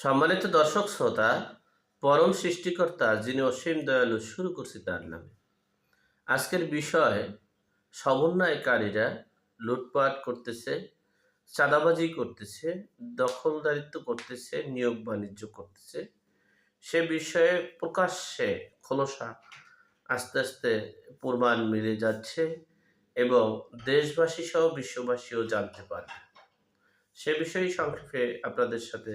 সম্মানিত দর্শক শ্রোতা, পরম সৃষ্টিকর্তা যিনি অসীম দয়ালু শুরু করছি তার নামে। আজকের বিষয়, সমন্বয়কারীরা লুটপাট করতেছে, চাঁদাবাজি করতেছে, দখলদারিত্ব করতেছে, নিয়োগ বাণিজ্য করতেছে। সে বিষয়ে প্রকাশ্যে খোলসা আস্তে আস্তে প্রমাণ মিলে যাচ্ছে এবং দেশবাসী সহ বিশ্ববাসীও জানতে পারে সে বিষয়ে সংক্ষেপে আপনাদের সাথে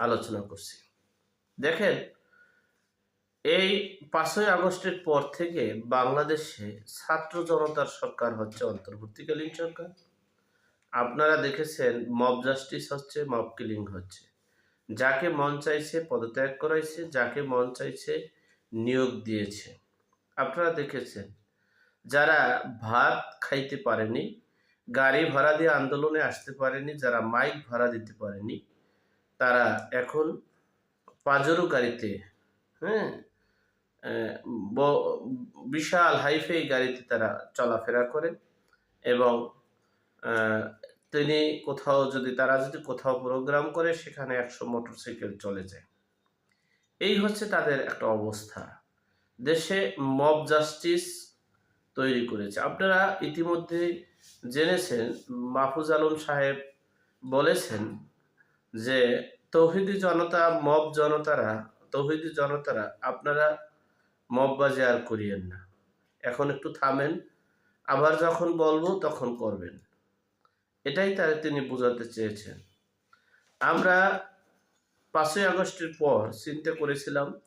আলোচনা করছি। দেখেন, এই পাঁচই আগস্টের পর থেকে বাংলাদেশে ছাত্র জনতার সরকার হচ্ছে অন্তর্বর্তীকালীন সরকার। আপনারা দেখেছেন মব জাস্টিস হচ্ছে মব কিলিং হচ্ছে। যাকে মন চাইছে পদত্যাগ করাইছে, যাকে মন চাইছে নিয়োগ দিয়েছে। আপনারা দেখেছেন, যারা ভাত খাইতে পারেনি, গাড়ি ভাড়া দিয়ে আন্দোলনে আসতে পারেনি, যারা মাইক ভাড়া দিতে পারেনি তারা এখন পাজরো গাড়িতে হ্যাঁ? বিশাল হাইফাই গাড়িতে তারা চলাফেরা করে এবং তিনি কোথাও যদি, তারা যদি কোথাও প্রোগ্রাম করে সেখানে একশো মোটরসাইকেল চলে যায়। এই হচ্ছে তাদের একটা অবস্থা। দেশে মব জাস্টিস তৈরি করেছে। আপনারা ইতিমধ্যে জেনেছেন, মাহফুজ আলম সাহেব বলেছেন যে তৌহিদি জনতা, মব জনতারা, তৌহিদি জনতারা আপনারা মববাজি আর করিয়েন না। এখন একটু থামেন, আবার যখন বলব তখন করবেন। এটাই তার তিনি বোঝাতে চেয়েছেন। আমরা পাঁচই আগস্টের পর চিন্তা করেছিলাম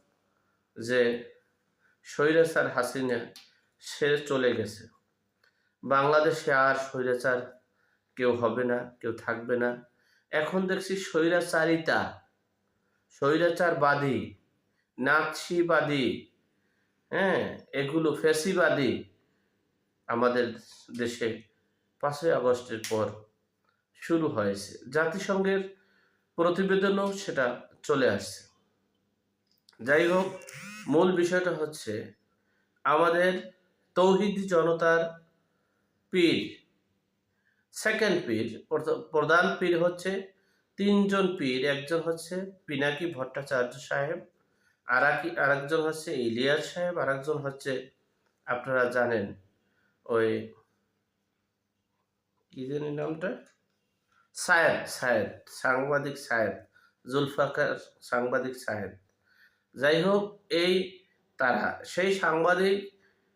যে স্বৈরাচার হাসিনা সে চলে গেছে। বাংলাদেশে আর স্বৈরাচার কেউ হবে না, কেউ থাকবে না। এখন দেখছি স্বৈরাচারিতা, স্বৈরাচারবাদী, নাৎসিবাদী হ্যাঁ এগুলো ফেসিবাদী আমাদের দেশে পাঁচই আগস্টের পর শুরু হয়েছে। জাতিসংঘের প্রতিবেদনও সেটা চলে আসছে। যাই হোক, মূল বিষয়টা হচ্ছে, আমাদের তৌহিদি জনতার পীর সেকেন্ড পীর প্রধান পীর হচ্ছে তিনজন পীর, একজন হচ্ছে পিনাকি ভট্টাচার্য সাহেব আর আরেকজন হচ্ছে ইলিয়াস সাহেব আর একজন হচ্ছে, আপনারা জানেন ওই, কি জানি নামটা? সায়েদ সায়েদ, সাংবাদিক সায়েদ, জুলফাকার সাংবাদিক সাহেব যাই হোক, এই তারা, সেই সাংবাদিক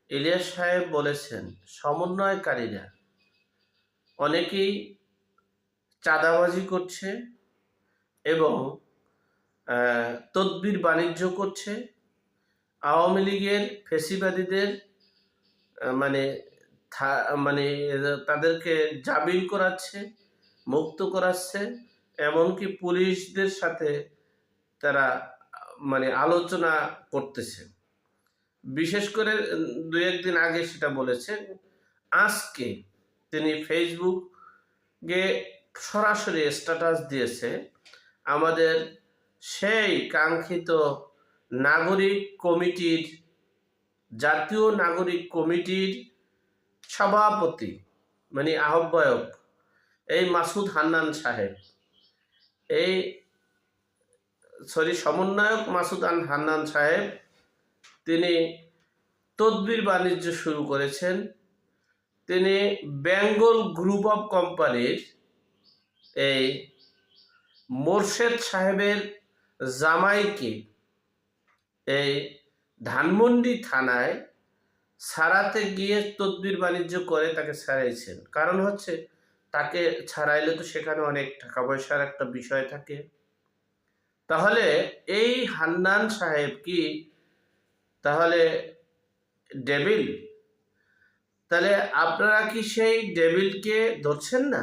ইলিয়াস সাহেব বলেছেন, সমন্বয়কারীরা অনেকেই চাঁদাবাজি করছে এবং তদবির বাণিজ্য করছে। আওয়ামী লীগের ফেসিবাদীদের মানে মানে তাদেরকে জামিন করাচ্ছে, মুক্ত করাচ্ছে, এমনকি পুলিশদের সাথে তারা মানে আলোচনা করতেছে। বিশেষ করে দু একদিন আগে সেটা বলেছেন, আজকে তিনি ফেসবুকে সরাসরি স্ট্যাটাস দিয়েছে। আমাদের সেই কাঙ্ক্ষিত নাগরিক কমিটির, জাতীয় নাগরিক কমিটির সভাপতি মানে আহ্বায়ক, এই মাসুদ হান্নান সাহেব। এই সরি সমন্বয়ক মাসুদ আন হান্নান সাহেব, তিনি তদবির বাণিজ্য শুরু করেছেন। তিনি বেঙ্গল গ্রুপ অফ কোম্পানির এই মোরশেদ সাহেবের জামাইকে এই ধানমন্ডি থানায় ছাড়াতে গিয়ে তদবির বাণিজ্য করে তাকে ছাড়াইছেন। কারণ হচ্ছে তাকে ছাড়াইলে তো সেখানে অনেক টাকা পয়সার একটা বিষয় থাকে। তাহলে এই হান্নান সাহেব কি তাহলে ডেভিল তাহলে আপনারা কি সেই ডেভিলকে ধরছেন না?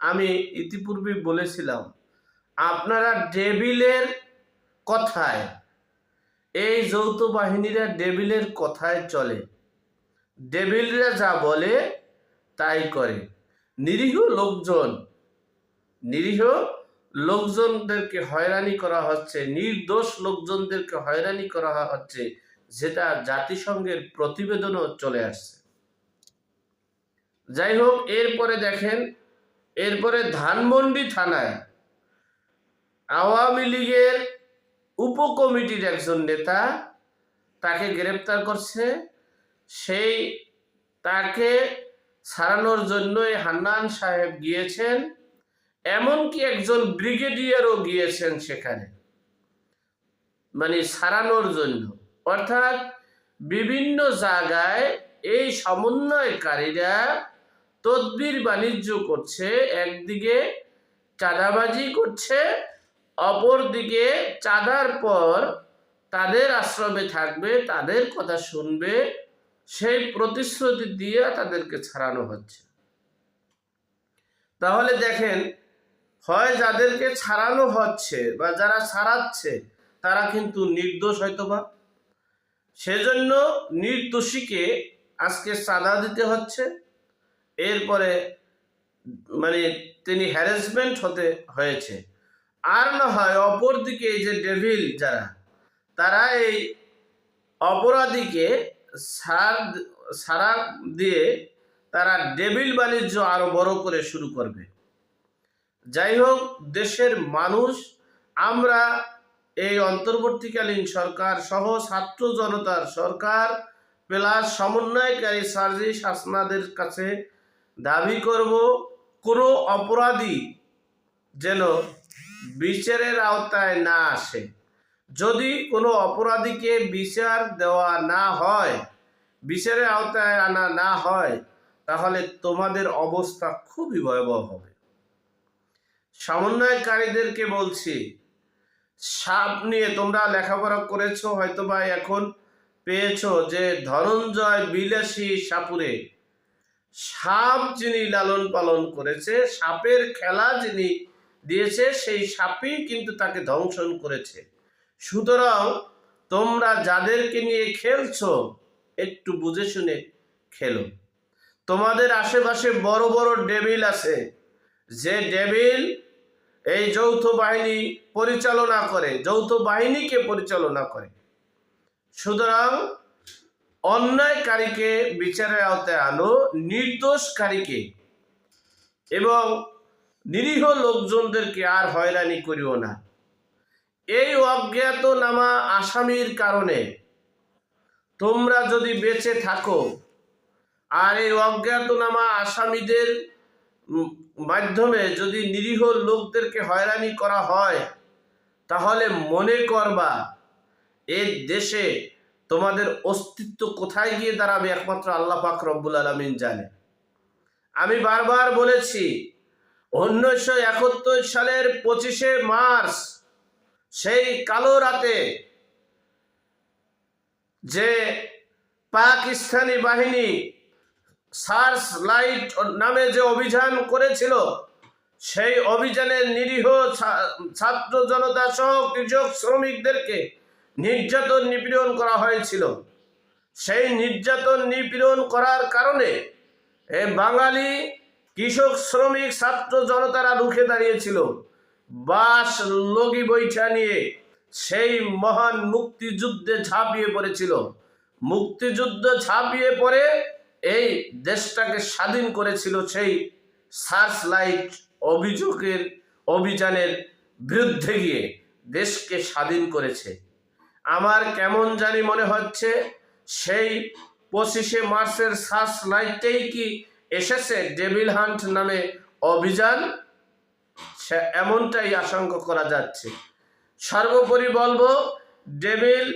আমি ইতিপূর্বে বলেছিলাম, আপনারা ডেভিলের কথায়, এই যৌথ বাহিনীরা ডেভিলের কথায় চলে। ডেভিলরা যা বলে, তাই করে। নিরীহ লোকজন, নিরীহ লোকজনদেরকে হয়রানি করা হচ্ছে, নির্দোষ লোকজনদেরকে হয়রানি করা হচ্ছে, যেটা জাতিসংঘের প্রতিবেদনও চলে আসছে। যাই হোক এরপরে দেখেন, এরপরে ধানমন্ডি থানায় আওয়ামী লীগের উপকমিটির একজন নেতা তাকে গ্রেপ্তার করছে। সেই তাকে ছাড়ানোর জন্যই হান্নান সাহেব গিয়েছেন, এমনকি একজন ব্রিগেডিয়ারও গিয়েছেন সেখানে। মানে ছাড়ানোর জন্য। অর্থাৎ বিভিন্ন জায়গায় এই সমন্বয়কারীরা তদবির বাণিজ্য করছে, একদিকে চাঁদাবাজি করছে, অপরদিকে চাঁদার পর তাদের আশ্রমে থাকবে, তাদের কথা শুনবে, সেই প্রতিশ্রুতি দিয়ে তাদেরকে ছাড়ানো হচ্ছে। তাহলে দেখেন, হয় যাদেরকে ছাড়ানো হচ্ছে বা যারা ছাড়াচ্ছে, তারা কিন্তু নির্দোষ হয়তো বা সেজন্য নির্দোষীকে আজকে চাঁদা দিতে হচ্ছে। এরপরে মানে তিনি হ্যারাসমেন্ট হতে হয়েছে। আর না হয় অপরদিকে এই যে ডেভিল যারা, তারা এই অপরাধীকে সার, সারা দিয়ে তারা ডেভিল বাণিজ্য আরও বড় করে শুরু করবে। যাই হোক, দেশের মানুষ, আমরা এই অন্তর্বর্তীকালীন সরকার সহ ছাত্র জনতার সরকার, প্লাস সমন্বয়কারী সার্জিস হাসনাদের কাছে দাবি করব, কোনো অপরাধী যেন বিচারের আওতায় না আসে। যদি কোনো অপরাধীকে বিচার দেওয়া না হয়, বিচারের আওতায় আনা না হয়, তাহলে তোমাদের অবস্থা খুবই ভয়াবহ হবে। সমন্বয়কারীদেরকে বলছি, সাপ নিয়ে তোমরা লেখাপড়া করেছ হয়তো বা এখন পেয়েছ যে ধনঞ্জয় বিলাসী সাপুরে। সাপ যিনি লালন পালন করেছে, সাপের খেলা যিনি দিয়েছে, সেই সাপই কিন্তু তাকে ধ্বংসন করেছে। সুতরাং তোমরা যাদেরকে নিয়ে খেলছো, একটু বুঝে শুনে খেলো। তোমাদের আশেপাশে বড় বড় ডেবিল আছে। যে ডেবিল এই যৌথ বাহিনী পরিচালনা করে, যৌথ বাহিনীকে পরিচালনা করে। সুতরাং অন্যায়কারীকে বিচারের আওতায় আনো, নির্দোষকারীকে। এবং নিরীহ লোকজনদেরকে আর হয়রানি করিও না। এই অজ্ঞাতনামা আসামির কারণে তোমরা যদি বেঁচে থাকো, আর এই অজ্ঞাতনামা আসামিদের মাধ্যমে যদি নিরীহ লোকদেরকে হয়রানি করা হয়, তাহলে মনে করবা এই দেশে তোমাদের অস্তিত্ব কোথায় গিয়ে দাঁড়াবে একমাত্র আল্লাহ পাক রব্বুল আলমিন জানে। আমি বারবার বলেছি, উনিশশো একাত্তর সালের পঁচিশে মার্চ, সেই কালো রাতে যে পাকিস্তানি বাহিনী সার্চ লাইট নামে যে অভিযান করেছিল, সেই অভিযানের নিরীহ ছাত্র জনতা সহ কৃষক শ্রমিকদেরকে নির্যাতন নিপীড়ন করা হয়েছিল। সেই নির্যাতন নিপীড়ন করার কারণে এ বাঙালি কৃষক, শ্রমিক, ছাত্র জনতারা রুখে দাঁড়িয়েছিল। বাস লগি বৈঠা নিয়ে সেই মহান মুক্তিযুদ্ধে ঝাঁপিয়ে পড়েছিল। মুক্তিযুদ্ধ ঝাঁপিয়ে পড়ে এই দেশটাকে স্বাধীন করেছিল সেই সার্চ লাইট অভিযোগের, অভিযানের বিরুদ্ধে গিয়ে দেশকে স্বাধীন করেছে। আমার কেমন জানি মনে হচ্ছে সেই পঁচিশে মার্চের সার্চ লাইটটাই কি এসেছে ডেভিল হান্ট নামে অভিযান? এমনটাই আশঙ্কা করা যাচ্ছে। সর্বোপরি বলব, ডেভিল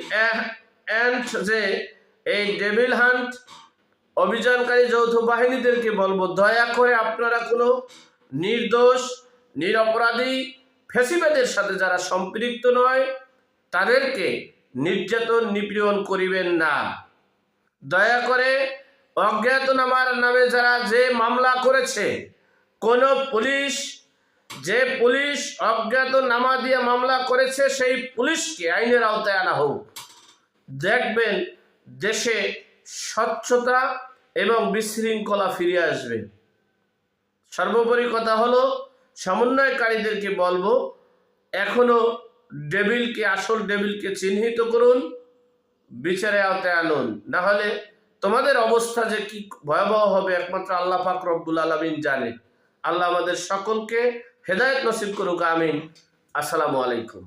যে এই ডেভিল হান্ট অভিযানকারী যৌথ বাহিনীদেরকে বলব, দয়া করে আপনারা কোনো নির্দোষ, নিরপরাধী ফেসিবাদের সাথে যারা সম্পৃক্ত নয়, তাদেরকে নির্যাতন নিপীড়ন করিবেন না। দয়া করে অজ্ঞাতনামার নামে যারা যে মামলা করেছে, কোন পুলিশ, যে পুলিশ অজ্ঞাতনামা দিয়ে মামলা করেছে, সেই পুলিশকে আইনের আওতায় আনা হোক। দেখবেন দেশে স্বচ্ছতা এবং বিশৃঙ্খলা ফিরে আসবে। সর্বোপরি কথা হলো, সমন্বয়কারীদেরকে বলব, এখনও ডেভিলকে, আসল ডেভিলকে চিহ্নিত করুন, বিচারে আওতায় আনুন। না হলে তোমাদের অবস্থা যে কি ভয়াবহ হবে, একমাত্র আল্লাহ পাক রব্বুল আলমিন জানে। আল্লাহ আমাদের সকলকে হেদায়ত নসিব করুক, আমিন। আসসালামু আলাইকুম।